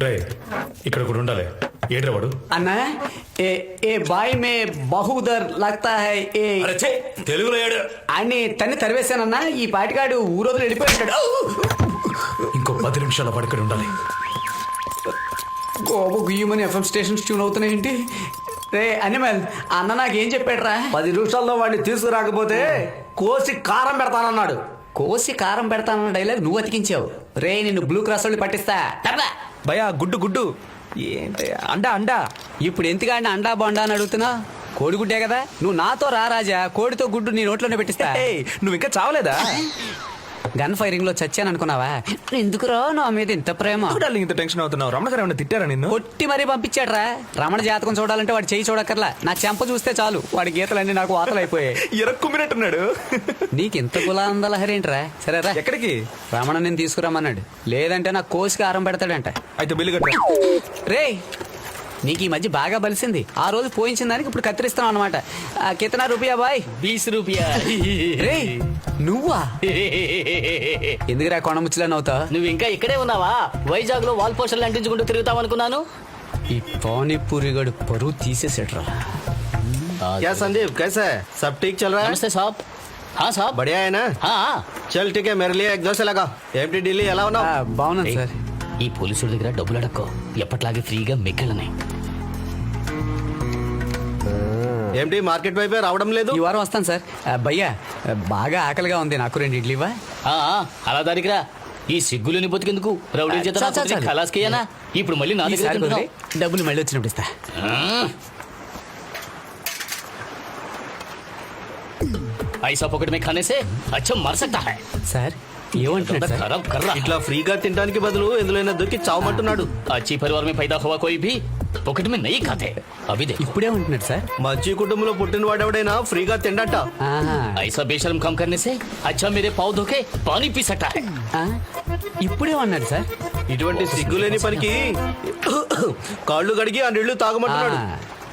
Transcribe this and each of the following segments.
రే ఇక్కడ కూడా ఉండాలి. ఏడ్రా వాడు? అన్నా ఏ ఏ బాయ్ మే బహుదర్ లగ్తా హై ఏ అరే ఛే, తెలుగులో ఏడు. అని తన్ని తరివేశానన్నా ఈ పాటికాడు ఊరోజులు వెళ్ళిపోయాడు ఇంకో పది నిమిషాల పడకడి ఉండాలి. గోబు గుయ్యమని ఎఫ్ఎం స్టేషన్ ట్యూన్ అవుతున్నాయేంటి రే అనిమల్ అన్న నాకేం చెప్పాడురా? పది నిమిషాల్లో వాడిని తీసుకురాకపోతే కోసి కారం పెడతానన్నాడు. కోసి కారం పెడతానన్న డైలాగ్ నువ్వు అతికించావు. రే నిన్ను బ్లూ క్రాస్ వాళ్ళు పట్టిస్తా. టర్రా. భయా గుడ్డు గుడ్డు. ఏంటి అండా అండా. ఇప్పుడు ఎందుకంటే అండా బొండా అని అడుగుతున్నా? కోడిగుడ్డే కదా? నువ్వు నాతో రా రాజా. కోడితో గుడ్డు నీ నోట్లోనే పెట్టిస్తా. నువ్వు ఇంకా చావలేదా? గన్ ఫైరింగ్లో చచ్చాను అనుకున్నావా? ఎందుకురా నా మీద ఇంత ప్రేమ? డార్లింగ్ ఇంత టెన్షన్ అవుతున్నావు? రమణ గారు ఏమైనా తిట్టారా నిన్ను? కొట్టి మరీ పంపించాడ్రా. రమణ జాతకం చూడాలంటే వాడు చేయి చూడక్కర్లా. నా చెంప చూస్తే చాలు. వాడి గీతలన్నీ నాకు వాతలు అయిపోయాయి ఎరక్కుమ్మినట్టున్నాడు నీకు ఇంత గులాందలహరేంట్రా సరేరా ఎక్కడికి? రమణ నేను తీసుకురమ్మన్నాడు. లేదంటే నా కోసికి ఆరం పెడతాడంట. అయితే బిల్లు కట్టరా రే నీకు ఈ మధ్య బాగా బలిసింది ఆ రోజు పోయించిన దానికి ఇప్పుడు కత్తిరిస్తున్నాం అనమాట కితనా రూపాయా బాయ్ బీస్ రూపాయ రే నువ్వా ఎందుకురా కొండముచ్చులని అవుతా నువ్వు ఇంకా ఇక్కడే ఉన్నావా వైజాగ్ లో వాల్ పోస్టర్లు అంటించుకుంటూ తిరుగుతావు అనుకున్నాను ఈ పానీపూరి గడు పరువు తీసేసాడ్రా क्या संदीप कैसा है सब ठीक चल रहा है నమస్తే సాబ్ హా సాబ్ बढ़िया है ना హా, चल ठीक है मेरे लिए एक दो से लगा एमटी ఢిల్లీ ఎలా ఆ, ఉన్నావు బాగున్నాను ఏయ్, సార్ ఈ పోలీసుల దగ్గర డబ్బులు అడక్కో ఎప్పట్లాగే ఫ్రీగా మిగిలినాయి ఏమిటి మార్కెట్ వైపే రావడం లేదు ఈ వారం వస్తాను సార్ ఆ, భయ్యా ఆ, బాగా ఆకలిగా ఉంది నాకు రెండు ఇడ్లీవా ఆ, ఆ, అలా దానికిరా ఈ సిగ్గులని బతికెందుకు రౌడీ చేత చాలు, చాలు, చాలు. ఖలాస్కేయనా ఇప్పుడు మళ్ళీ నా దగ్గర ఈసారి తింటున్నావు. కుదిరి, డబ్బులు మళ్ళీ వచ్చినప్పుడు ఇస్తా ఆ. ऐसा पॉकेट में खाने से अच्छा मर सकता है సార్ ఇట్లా ఫ్రీగా తినడానికి బదులు ఎందులో దొరికి చావమంటున్నాడు అచ్చి పరివారం మే పైదా హువా కోయి భీ పొకటి మే నయి ఖాతే అవి ఇప్పుడే ఉంటున్నాడు సార్. మంచి కుటుంబంలో పుట్టిన వాడెవడైనా ఫ్రీగా తిండట. ఐసా బేషరం కమ్ కర్నేసే అచ్చా మేరే పావు దొకే పానీ పీసట. ఇప్పుడే ఉన్నాడు సార్. ఇటువంటి సిగ్గులేని పనికి కాళ్ళు కడిగి ఆ నీళ్ళు తాగమంటున్నాడు.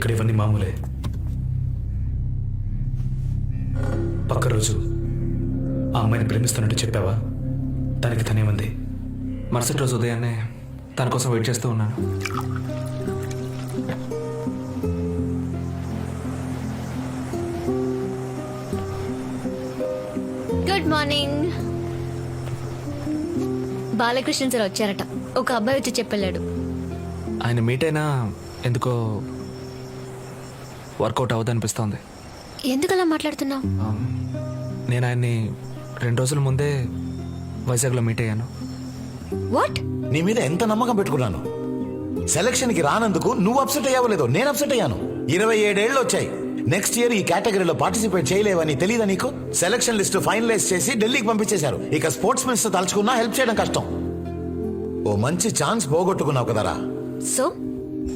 ఇక్కడ ఇవన్నీ మామూలే. పక్క రోజు ఆ అమ్మాయిని ప్రేమిస్తున్నట్టు చెప్పావా? దానికి తనేమంది మరుసటి రోజు ఉదయాన్నే తన కోసం వెయిట్ చేస్తూ ఉన్నాను. గుడ్ మార్నింగ్ బాలకృష్ణ సార్ వచ్చారట. ఒక అబ్బాయి వచ్చి చెప్పెళ్ళాడు ఆయన మీట్ అయినా ఎందుకో వర్కౌట్ అవ్వదనిపిస్తోంది ఎందుకు అలా మాట్లాడుతున్నావు? నేను ఆయన్ని రెండు రోజుల ముందే వైజాగ్లో మీట్ అయ్యాను. వాట్ నీ మీద ఎంత నమ్మకం పెట్టుకున్నాను? సెలక్షన్కి రానందుకు నువ్వు అప్సెట్ అయ్యావలేదో నేను అప్సెట్ అయ్యాను. ఇరవై ఏడేళ్ళు వచ్చాయి. నెక్స్ట్ ఇయర్ ఈ కేటగిరీలో పార్టిసిపేట్ చేయలేవని తెలియదా నీకు? సెలక్షన్ లిస్ట్ ఫైనలైజ్ చేసి ఢిల్లీకి పంపించేశారు. ఇక స్పోర్ట్స్ మినిస్టర్ తలుచుకున్నా హెల్ప్ చేయడం కష్టం. ఓ మంచి ఛాన్స్ పోగొట్టుకున్నావు కదరా. సో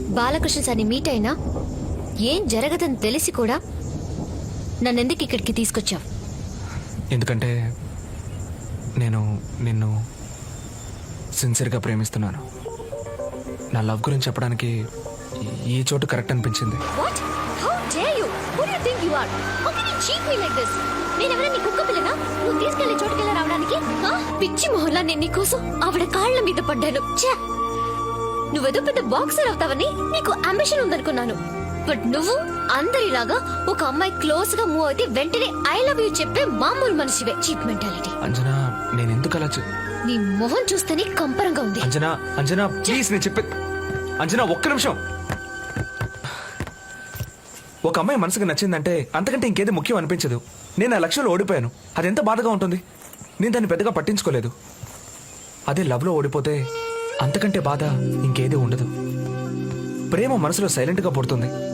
బాలకృష్ణ సార్ని మీట్ అయినా ఏం జరగదని తెలిసి కూడా నన్నెందుకు ఇక్కడికి తీసుకొచ్చావు? ఎందుకంటే నేను నిన్ను సిన్సియర్గా ప్రేమిస్తున్నాను. నా లవ్ గురించి చెప్పడానికి ఈ- చోటు కరెక్ట్ అనిపించింది. What how dare you who do you think you are how can you cheat me like this నేను ఎవరైనా నీ కుక్క పిల్లనా? నువ్వు తీసుకెళ్ళే చోటుకెళ్ళి రావడానికి? ఆ? పిచ్చి మొహల్లా నేను నీ కోసం ఆవిడ కాళ్ళ మీద పడ్డాను. ఛే! నువ్వేదో పెద్ద బాక్సర్ అవుతావని నీకు అంబిషన్ ఉందనుకున్నాను. బట్ నువ్వు అందరిలాగా ఒక అమ్మాయి క్లోజ్గా మూవ్ అయితే వెంటనే ఐ లవ్ యూ చెప్పే మామూలు మనిషివే. చీప్ మెంటాలిటీ అంజనా నేను ఎందుకు అలా చే- నీ మొహం చూస్తేనే కంపరంగా ఉంది. అంజనా అంజనా ప్లీజ్ నేను చెప్పే అంజనా ఒక్క నిమిషం. ఒక అమ్మాయి మనసుకు నచ్చిందంటే అంతకంటే ఇంకేది ముఖ్యం అనిపించదు. నేను ఆ లక్ష్యంలో ఓడిపోయాను. అది ఎంత బాధగా ఉంటుంది? నేను దాన్ని పెద్దగా పట్టించుకోలేదు. అదే లవ్లో ఓడిపోతే అంతకంటే బాధ ఇంకేది ఉండదు. ప్రేమ మనసులో సైలెంట్గా పుడుతుంది.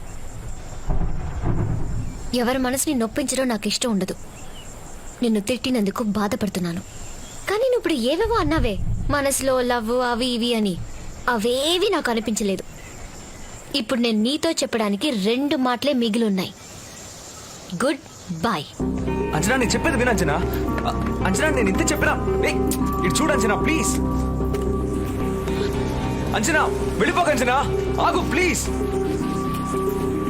ఎవరి మనసుని నొప్పించడం నాకు ఇష్టం ఉండదు. నిన్ను తిట్టినందుకు బాధపడుతున్నాను. కానీ నువ్వు ఇప్పుడు ఏవేవో అన్నావే మనసులో లవ్ అవి ఇవి అని. అవేవి నాకు అనిపించలేదు. ఇప్పుడు నేను నీతో చెప్పడానికి రెండు మాటలే మిగిలి ఉన్నాయి గుడ్ బాయ్ అంచనా నేను చెప్పేది విను అంచనా. అంచనా నేను ఇంత చెప్పినా. ఇటు చూడు అంచనా ప్లీజ్. అంచనా వెళ్ళిపోక అంచనా. ఆగు ప్లీజ్.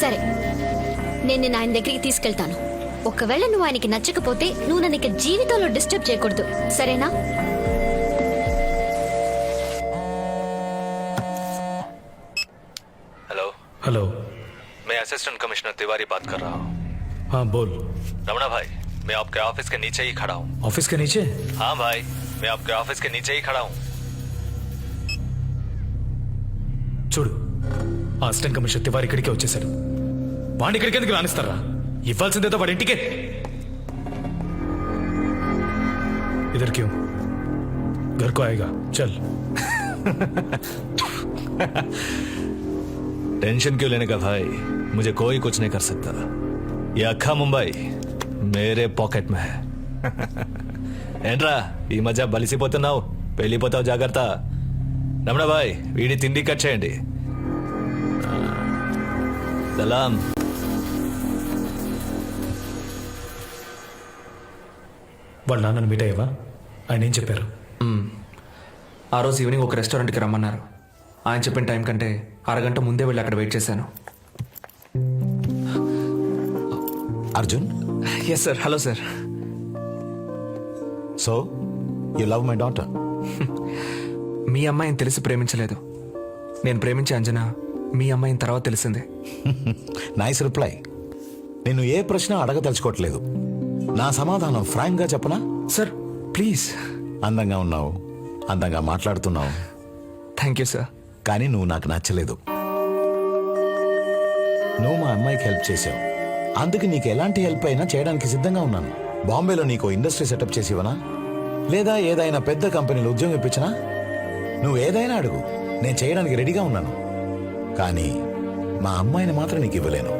సరే నేను నిన్ను ఆయన దగ్గరికి తీసుకెళ్తాను ఒకవేళ నువ్వు ఆయనకి నచ్చకపోతే నువ్వు నన్ను ఇక జీవితంలో డిస్టర్బ్ చేయకూడదు సరేనా हेलो हेलो मैं असिस्टेंट कमिश्नर तिवारी बात कर रहा हूँ हाँ बोल रमणा भाई मैं आपके ऑफिस के नीचे ही खड़ा हूँ ऑफिस के नीचे हाँ भाई मैं आपके ऑफिस के नीचे ही खड़ा हूँ చూడు ఆ అసిస్టెంట్ కమిషనర్ తివారి ఇక్కడికే వచ్చేసాడు వాడిని ఇక్కడికి ఎందుకు రానిస్తారా ఇవ్వాల్సిందేదో వాడి ఇంటికే इधर क्यों घर को आएगा चल टेंशन क्यों लेने का भाई मुझे कोई कुछ नहीं कर सकता ये अखा मुंबई मेरे పాకెట్ మే ఏంట్రా ఈ మధ్య బలిసిపోతున్నావు వెళ్ళిపోతావు జాగ్రత్త రమణ భాయ్ వీడి తిండి కట్ చేయండి ఆ, సలాం వాళ్ళ నాన్నను మీట్ అయ్యావా? ఆయన ఏం చెప్పారు? ఆ రోజు ఈవినింగ్ ఒక రెస్టారెంట్కి రమ్మన్నారు. ఆయన చెప్పిన టైం కంటే అరగంట ముందే వెళ్ళి అక్కడ వెయిట్ చేశాను. Arjun? Yes sir hello sir so you love my daughter మీ అమ్మాయిని తెలిసి ప్రేమించలేదు. నేను ప్రేమించే అంజనా మీ అమ్మాయిని తర్వాత తెలిసిందే. నైస్ రిప్లై నేను ఏ ప్రశ్న అడగదలుచుకోవట్లేదు. నా సమాధానం ఫ్రాంక్గా చెప్పనా? Sir please. అందంగా ఉన్నావు. అందంగా మాట్లాడుతున్నావు. థ్యాంక్ యూ సార్ కానీ నువ్వు నాకు నచ్చలేదు. నువ్వు మా అమ్మాయికి హెల్ప్ చేసావు. అందుకు నీకు ఎలాంటి హెల్ప్ అయినా చేయడానికి సిద్ధంగా ఉన్నాను. బాంబేలో నీకు ఇండస్ట్రీ సెటప్ చేసి ఇవ్వనా? లేదా ఏదైనా పెద్ద కంపెనీలో ఉద్యోగం ఇప్పించనా? నువ్వు ఏదైనా అడుగు. నేను చేయడానికి రెడీగా ఉన్నాను. కానీ మా అమ్మాయిని మాత్రం నీకు ఇవ్వలేను.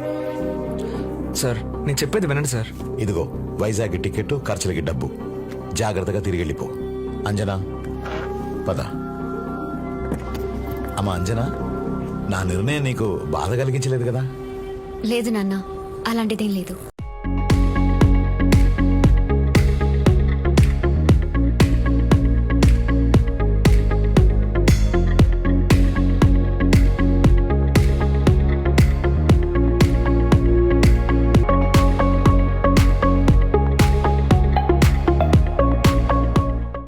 సార్ నేను చెప్పేది వినండి సార్. ఇదిగో వైజాగ్ టికెట్ ఖర్చులకి డబ్బు. జాగ్రత్తగా తిరిగి వెళ్ళిపో. అంజనా పద. అమ్మా అంజనా నా నిర్ణయం నీకు బాధ కలిగించలేదు కదా? లేదు నాన్న అలాంటిదేం లేదు.